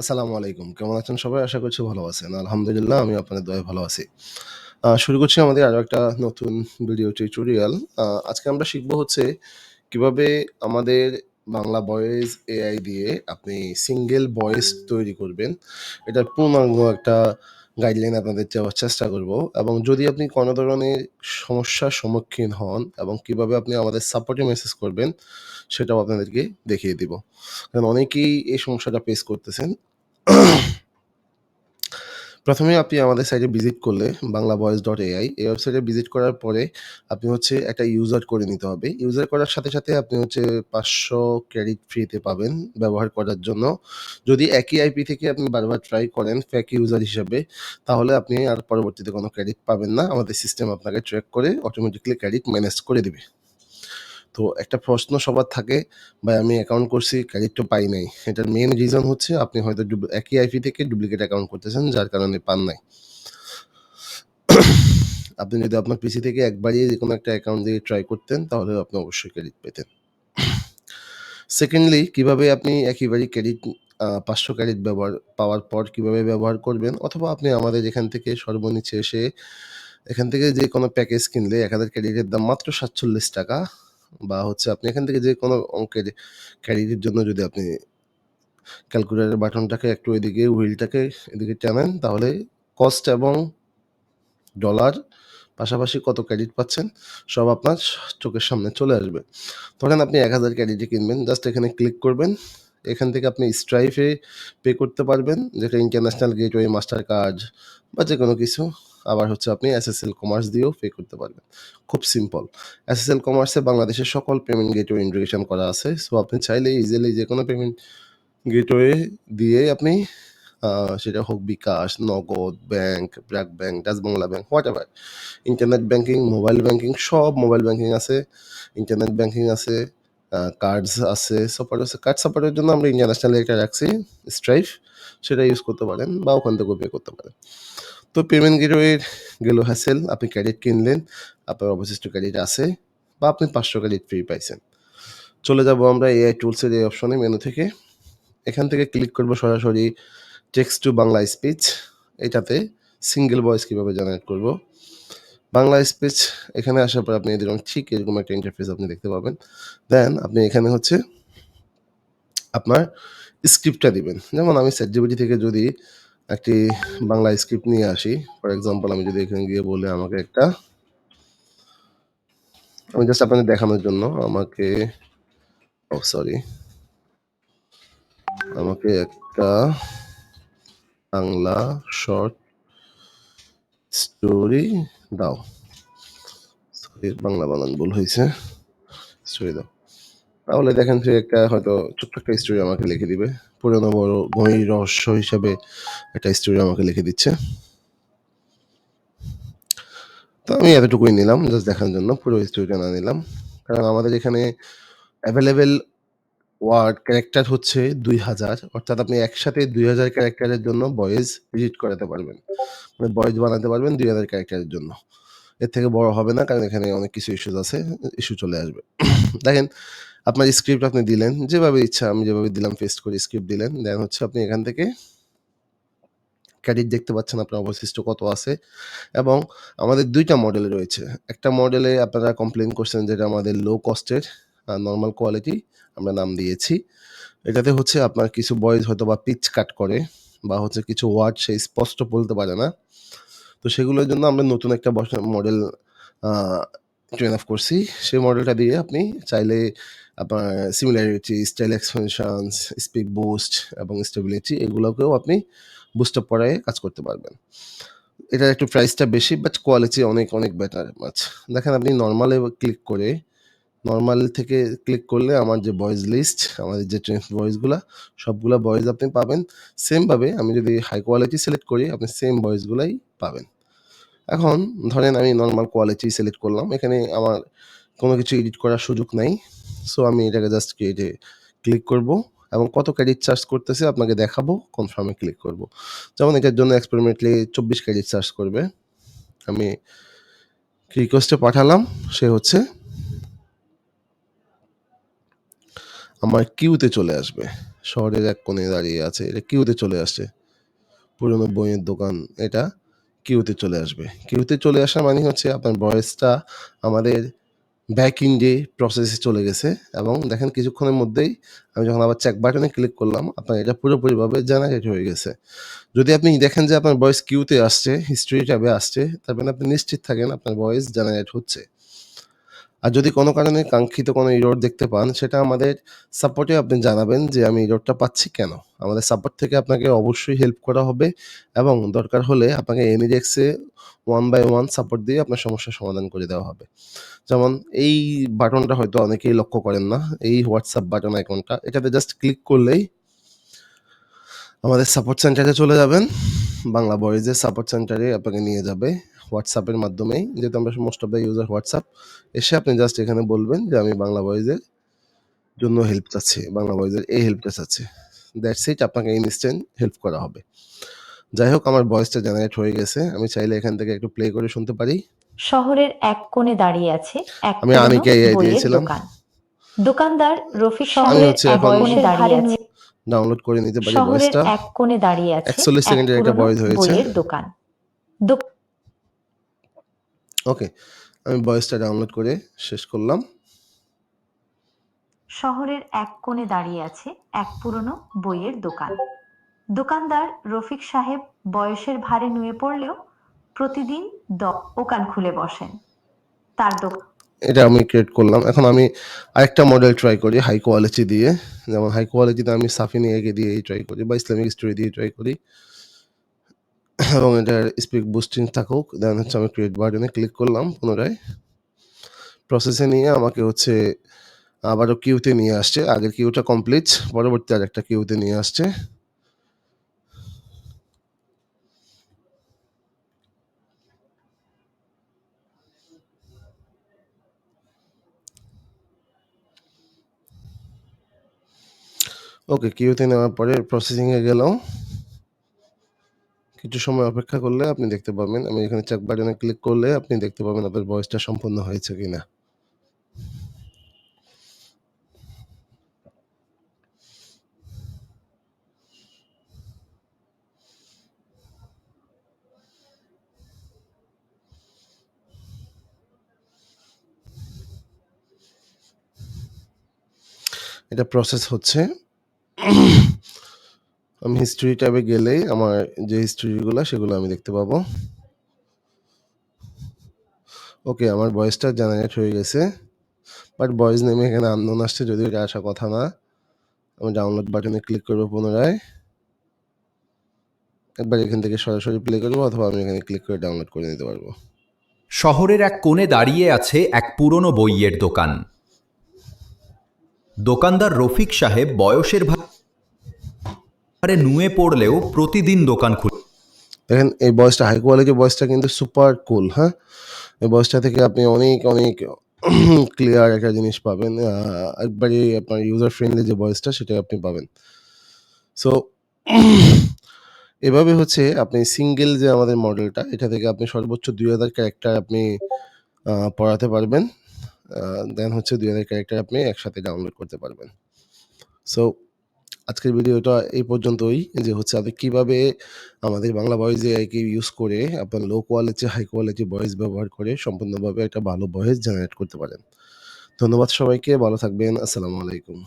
আসসালামু আলাইকুম। কেমন আছেন সবাই? আশা করছি ভালো আছেন। আলহামদুলিল্লাহ, আমি আপনাদের দয়ায় ভালো আছি। শুরু করছি আমাদের আরও একটা নতুন ভিডিও টিউটোরিয়াল। আজকে আমরা শিখব হচ্ছে কীভাবে আমাদের বাংলা ভয়েস এআই দিয়ে আপনি সিঙ্গেল ভয়েস তৈরি করবেন। এটার পূর্ণাঙ্গ একটা গাইডলাইন আপনাদের দেওয়ার চেষ্টা করব এবং যদি আপনি কোনো ধরনের সমস্যার সম্মুখীন হন এবং কীভাবে আপনি আমাদের সাপোর্টে মেসেজ করবেন, সেটাও আপনাদেরকে দেখিয়ে দিব। কারণ অনেকেই এই সমস্যাটা ফেস করতেছেন। প্রথমে আপনি আমাদের সাইটে ভিজিট করলে বাংলা ভয়েস ডট এআই এই ওয়েবসাইটে ভিজিট করার পরে আপনি হচ্ছে একটা ইউজার করে নিতে হবে। ইউজার করার সাথে, সাথে আপনি হচ্ছে ৫০০ ক্রেডিট ফ্রিতে পাবেন ব্যবহার করার জন্য। যদি একই আইপি থেকে আপনি বারবার ট্রাই করেন ফেক ইউজার হিসাবে তাহলে আপনি আর পরবর্তীতে কোনো ক্রেডিট পাবেন না। আমাদের সিস্টেম আপনাকে ট্র্যাক করে অটোমেটিক্যালি ক্রেডিট ম্যানেজ করে দিবে। তো একটা প্রশ্ন সবার থাকে, ভাই, আমি অ্যাকাউন্ট করছি ক্রেডিট তো পাই নাই। এটার মেইন রিজন হচ্ছে আপনি হয়তো একই আইপি থেকে ডুপ্লিকেট অ্যাকাউন্ট করতেছেন, যার কারণে পান নাই। আপনি যদি আপনার পিসি থেকে একবারই যে কোনো একটা অ্যাকাউন্ট দিয়ে ট্রাই করতেন, তাহলে আপনি অবশ্যই ক্রেডিট পেতেন। সেকেন্ডলি কীভাবে আপনি একইবারই ক্রেডিট পাঁচশো ৫০০ ক্রেডিট ব্যবহার, পাওয়ার পর কীভাবে ব্যবহার করবেন অথবা আপনি আমাদের এখান থেকে সর্বনিচে এসে, এখান থেকে যে কোনো প্যাকেজ কিনলে ১০০০ ক্রেডিটের দাম মাত্র ৳৪৭ বা হচ্ছে আপনি এখান থেকে যে কোনো অঙ্কের ক্রেডিটের জন্য যদি আপনি ক্যালকুলেটার বাটনটাকে একটু এদিকে হুইলটাকে এদিকে টানেন তাহলে কস্ট এবং ডলার পাশাপাশি কত ক্রেডিট পাচ্ছেন সব আপনার চোখের সামনে চলে আসবে। ধরেন আপনি ১০০০ ক্রেডিটে কিনবেন জাস্ট এখানে ক্লিক করবেন। এখান থেকে আপনি স্ট্রাইফে পে করতে পারবেন যেটা ইন্টারন্যাশনাল গেটওয়ে, মাস্টার কার্ড বা যেকোনো কিছু। আবার হচ্ছে আপনি এসএসএল কমার্স দিয়েও পে করতে পারবেন। খুব সিম্পল। এসএসএল কমার্সে বাংলাদেশের সকল পেমেন্ট গেটওয়ে ইন্টিগ্রেশন করা আছে। সো আপনি চাইলে ইজিলি যেকোনো পেমেন্ট গেটওয়ে দিয়ে আপনি সেটা হোক bKash, Nagad, bank, BRAC bank, Dutch Bangla bank, whatever. Internet banking, mobile banking সব মোবাইল ব্যাংকিং আছে, ইন্টারনেট ব্যাংকিং আছে, কার্ডস আছে, সাপোর্ট আছে। কার্ড সাপোর্টের জন্য আমরা ইন্টারন্যাশনাল এটা রাখছি স্ট্রাইফ সেটা ইউজ করতে পারেন বা ওখান থেকেও পে করতে পারেন। তো পেমেন্ট গেটওয়ের গেল হ্যাসেল আপনি ক্রেডিট কিনলেন, আপনার অবশিষ্ট ক্রেডিট আছে বা আপনি ৫০০ ক্রেডিট ফ্রি পাইছেন। চলে যাব আমরা এআই টুলসের এই অপশনে মেনু থেকে। এখান থেকে ক্লিক করব সরাসরি টেক্সট টু বাংলা স্পিচ এটাতে সিঙ্গেল ভয়েস কীভাবে জেনারেট করব। বাংলা স্পিচ এখানে আসার পর আপনি এরকম ঠিক এরকম একটা ইন্টারফেস আপনি দেখতে পাবেন। দেন আপনি এখানে হচ্ছে আপনার স্ক্রিপ্টটা দিবেন। যেমন আমি ChatGPT থেকে যদি একটি বাংলা স্ক্রিপ্ট নিয়ে আসি, ফর এক্সাম্পল আমি যদি এখানে গিয়ে বলি আমাকে একটা আমি জাস্ট আপনাদের দেখানোর জন্য আমাকে ওহ সরি। আমাকে একটা বাংলা শর্ট স্টোরি দাও। সরি বাংলা বানান ভুল হয়েছে স্টোরি দাও। তাহলে দেখেন সে একটা হয়তো ছোট্ট একটা স্টোরি আমাকে লিখে দিবে। পুরনো বড় বই রহস্য হিসাবে একটা স্টোরি আমাকে লিখে দিচ্ছে। তো আমি এতটুকুই নিলাম জাস্ট দেখার জন্য, পুরো স্টোরিটা না নিলাম। কারণ আমাদের এখানে অ্যাভেলেবেল ওয়ার্ড ক্যারেক্টার হচ্ছে ২০০০ অর্থাৎ আপনি একসাথে ২০০০ ক্যারেক্টারের জন্য বয়েজ এডিট করাতে পারবেন। মানে ভয়েস বানাতে পারবেন ২০০০ ক্যারেক্টারের জন্য। এর থেকে বড় হবে না, কারণ এখানে অনেক কিছু ইস্যুস আছে। ইস্যু চলে আসবে। দেখেন, আপনার স্ক্রিপ্ট আপনি দিলেন, যেভাবে ইচ্ছা আমি যেভাবে দিলাম পেস্ট করে স্ক্রিপ্ট দিলেন। দেন হচ্ছে আপনি এখান থেকে ক্রেডিট দেখতে পাচ্ছেন আপনার অবশিষ্ট কত আছে, এবং আমাদের দুইটা মডেল রয়েছে। একটা মডেলে আপনারা কমপ্লেন করছেন যেটা আমাদের লো কস্টের নরমাল কোয়ালিটি আমরা নাম দিয়েছি। এটাতে হচ্ছে আপনার কিছু বয়েজ হয়তো বা পিচ কাট করে, বা হচ্ছে কিছু ওয়ার্ড সে স্পষ্ট বলতে পারে না। তো সেগুলোর জন্য আমরা নতুন একটা মডেল ট্রেন অফ করছি। সেই মডেলটা দিয়ে আপনি চাইলে আপনার similarity, style expansions, speed boost এবং স্টেবিলিটি এগুলোকেও আপনি বুস্ট আপ করায় কাজ করতে পারবেন। এটার একটু প্রাইসটা বেশি বাট কোয়ালিটি অনেক, অনেক বেটার মাছ দেখেন আপনি নর্মালে ক্লিক করে নরমাল থেকে ক্লিক করলে আমার যে ভয়েস লিস্ট আমাদের যে ট্রেন্ড ভয়েসগুলা সবগুলা ভয়েস আপনি পাবেন। সেমভাবে আমি যদি হাই কোয়ালিটি সিলেক্ট করি, আপনি সেম ভয়েসগুলাই পাবেন। এখন ধরেন আমি নর্মাল কোয়ালিটি সিলেক্ট করলাম। এখানে আমার কোনো কিছু এডিট করার সুযোগ নাই। সো আমি এটাকে জাস্ট ক্রিয়েট ক্লিক করব এবং কত ক্রেডিট চার্জ করতেছে আপনাকে দেখাবো কনফার্মে ক্লিক করব। যেমন এটার জন্য এক্সপেরিমেন্টলি চব্বিশ ক্রেডিট চার্জ করবে। আমি রিকোয়েস্টে পাঠালাম, সে হচ্ছে আমার কিউতে চলে আসবে। শহরের এক কোণে দাঁড়িয়ে আছে, এটা কিউতে চলে আসছে। পুরনো বইয়ের দোকান এটা কিউতে চলে আসবে। কিউতে চলে আসা মানে হচ্ছে আপনার ভয়েসটা আমাদের ব্যাক ইন্ডে প্রসেসে চলে গেছে এবং দেখেন কিছুক্ষণের মধ্যেই আমি যখন আবার চেক বাটনে ক্লিক করলাম, আপনার এটা পুরোপুরিভাবে জেনারেট হয়ে গেছে। যদি আপনি দেখেন যে আপনার ভয়েস কিউতে আসছে হিস্ট্রি ট্যাবে আসছে তারপরে মানে আপনি নিশ্চিত থাকেন আপনার ভয়েস জেনারেট হচ্ছে। আর যদি কোনো কারণে কাঙ্ক্ষিত কোনো ইরোর দেখতে পান, সেটা আমাদের সাপোর্টে আপনি জানাবেন যে আমি ইরোরটা পাচ্ছি কেন। আমাদের সাপোর্ট থেকে আপনাকে অবশ্যই হেল্প করা হবে এবং দরকার হলে আপনাকে এমিরেক্সে ওয়ান বাই ওয়ান সাপোর্ট দিয়ে আপনার সমস্যার সমাধান করে দেওয়া হবে। যেমন এই বাটনটা হয়তো অনেকেই লক্ষ্য করেন না, এই হোয়াটসঅ্যাপ বাটন আইকনটা এটাতে জাস্ট ক্লিক করলেই আমাদের সাপোর্ট সেন্টারে চলে যাবেন। বাংলা বয়েজের সাপোর্ট সেন্টারে আপনাকে নিয়ে যাবে হোয়াটসঅ্যাপের মাধ্যমেই। যেহেতু আমরা most of the user WhatsApp এসে আপনি জাস্ট এখানে বলবেন যে আমি বাংলা বয়েজের জন্য হেল্প চাচ্ছি বাংলা বয়েজের এই হেল্পটা চাচ্ছি। দ্যাটস ইট আপনাকে ইনস্ট্যান্ট হেল্প করা হবে। যাই হোক আমার ভয়েসটা জেনারেট হয়ে গেছে। আমি চাইলে এখান থেকে একটু প্লে করে শুনতে পারি। শহরের এক কোণে দাঁড়িয়ে আছে এক আমি আনিকে AI দিয়েছিলাম। দোকানদার আমি শহরের এক কোণে দাঁড়িয়ে আছে। ডাউনলোড করে নিতে পারি শহরের ভয়েসটা এক কোণে দাঁড়িয়ে আছে 41 এক সেকেন্ডের একটা পুরনো voice হয়েছে। বইয়ের দোকান। ওকে আমি ভয়েসটা ডাউনলোড করে শেষ করলাম। শহরের এক কোণে দাঁড়িয়ে আছে এক পুরনো বইয়ের দোকান। দোকানদার রফিক সাহেব বয়সের ভারে নুয়ে পড়লেও প্রতিদিন দোকান খুলে বসেন। তার দোকান এটা আমি ক্রিয়েট করলাম। এখন আমি আরেকটা মডেল ট্রাই করি হাই কোয়ালিটি দিয়ে। যেমন হাই কোয়ালিটিতে আমি সাফিনি একে দিয়েই ট্রাই করি বা ইসলামিক স্টোরি দিয়ে ট্রাই করি। এবং এটার স্পিক বুস্টিং থাকুক। দেন হচ্ছে আমি ক্রিয়েট বাটনে ক্লিক করলাম পুনরায়। প্রসেসে নিয়ে আমাকে হচ্ছে আবারও কিউতে নিয়ে আসছে। আগের কিউটা কমপ্লিট পরবর্তী আর একটা কিউতে নিয়ে আসছে। ওকে কিউতে নেওয়ার পরে প্রসেসিংয়ে গেলাম। কিছু সময় অপেক্ষা করলে আপনি দেখতে পাবেন। আমি এখানে চেক বাটনে ক্লিক করলে আপনি দেখতে পাবেন আপনার ভয়েসটা সম্পূর্ণ হয়েছে কিনা। এটা প্রসেস হচ্ছে। আমি হিস্ট্রি ট্যাবে গেলেই আমার যে হিস্ট্রিগুলো সেগুলো আমি দেখতে পাবো। ওকে আমার ভয়েসটা জেনারেট হয়ে গেছে। বাট ভয়েস নেমে এখানে আন্দোলন আসছে, যদিও এটা আসা কথা না। আমি ডাউনলোড বাটনে ক্লিক করব পুনরায়। একবার এখান থেকে সরাসরি প্লে করব, অথবা আমি এখানে ক্লিক করে ডাউনলোড করে নিতে পারব। শহরের এক কোণে দাঁড়িয়ে আছে এক পুরনো বইয়ের দোকান। দোকানদার রফিক সাহেব বয়সের ভারে নুয়ে পড়লেও প্রতিদিন দোকান খুলে। দেখেন এই বয়সটা হাই কোয়ালিটি ভয়েসটা কিন্তু সুপার কুল হ্যাঁ? এই ভয়েসটা থেকে আপনি অনেক অনেক ক্লিয়ার একটা জিনিস পাবেন। আহ, একবারে আপনার ইউজার ফ্রেন্ডলি যে ভয়েসটা সেটা আপনি পাবেন। সো এভাবে হচ্ছে আপনি সিঙ্গেল যে আমাদের মডেলটা এটা থেকে আপনি সর্বোচ্চ দুই হাজার ক্যারেক্টার আপনি পড়াতে পারবেন। দেন হচ্ছে দুই হাজার ক্যারেক্টার আপনি একসাথে ডাউনলোড করতে পারবেন। সো আজকের ভিডিওটা এই পর্যন্তই যে হচ্ছে আপনি কীভাবে আমাদের বাংলা ভয়েস এআইকে ইউজ করে আপনার low quality high quality voice ব্যবহার করে সম্পূর্ণভাবে একটা ভালো ভয়েস জেনারেট করতে পারেন। ধন্যবাদ সবাইকে, ভালো থাকবেন, আসসালামু আলাইকুম।